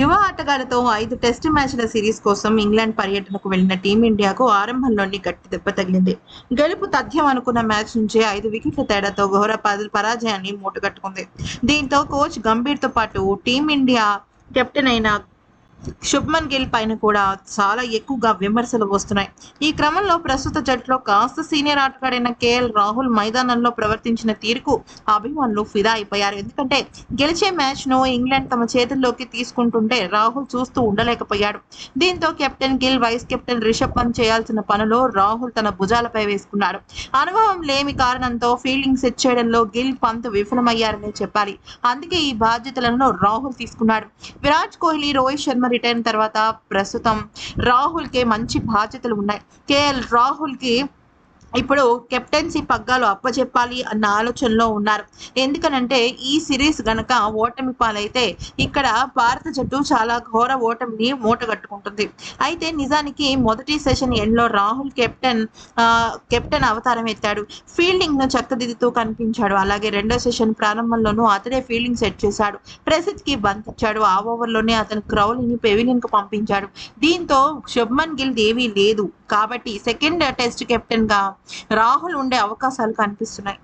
యువ ఆటగాళ్ళతో ఐదు టెస్ట్ మ్యాచ్ల సిరీస్ కోసం ఇంగ్లాండ్ పర్యటనకు వెళ్ళిన టీమిండియాకు ఆరంభంలోని గట్టి దెబ్బ తగిలింది. గెలుపు తథ్యం అనుకున్న మ్యాచ్ నుంచే ఐదు వికెట్ల తేడాతో ఘోర పరాజయాన్ని మూటగట్టుకుంది. దీంతో కోచ్ గంభీర్తో పాటు టీమిండియా కెప్టెన్ అయిన శుభ్మన్ గిల్ పైన కూడా చాలా ఎక్కువగా విమర్శలు వస్తున్నాయి. ఈ క్రమంలో ప్రస్తుత జట్టులో కాస్త సీనియర్ ఆటగాడైన కేఎల్ రాహుల్ మైదానంలో ప్రవర్తించిన తీరుకు అభిమానులు ఫిదా అయిపోయారు. ఎందుకంటే గెలిచే మ్యాచ్ను ఇంగ్లాండ్ తమ చేతుల్లోకి తీసుకుంటుంటే రాహుల్ చూస్తూ ఉండలేకపోయాడు. దీంతో captain Gill vice captain Rishabh Pant చేయాల్సిన పనిలో రాహుల్ తన భుజాలపై వేసుకున్నాడు. అనుభవం లేమి కారణంతో ఫీల్డింగ్ సెట్ చేయడంలో గిల్ పంత్ విఫలమయ్యారనే చెప్పాలి. అందుకే ఈ బాధ్యతలను రాహుల్ తీసుకున్నాడు. విరాట్ కోహ్లీ రోహిత్ శర్మ రిటైర్ తర్వాత ప్రస్తుతం రాహుల్కి మంచి బాధ్యతలు ఉన్నాయి. కేఎల్ రాహుల్కి ఇప్పుడు కెప్టెన్సీ పగ్గాలు అప్పచెప్పాలి అన్న ఆలోచనలో ఉన్నారు. ఎందుకనంటే ఈ సిరీస్ గనక ఓటమి పాలైతే ఇక్కడ భారత జట్టు చాలా ఘోర ఓటమిని మూటగట్టుకుంటుంది. అయితే నిజానికి మొదటి సెషన్ ఎండ్లో రాహుల్ కెప్టెన్ కెప్టెన్ అవతారం ఎత్తాడు. ఫీల్డింగ్ను చక్కదిద్దుతూ కనిపించాడు. అలాగే రెండో సెషన్ ప్రారంభంలోనూ అతడే ఫీల్డింగ్ సెట్ చేశాడు. ప్రసిద్కి బంత్ ఇచ్చాడు. ఆ ఓవర్లోనే అతను క్రౌలిని పెవిలియన్కు పంపించాడు. దీంతో శుభ్మన్ గిల్ దేవి లేదు. కాబట్టి సెకండ్ టెస్ట్ కెప్టెన్గా రాహుల్ ఉండే అవకాశాలు కనిపిస్తున్నాయి.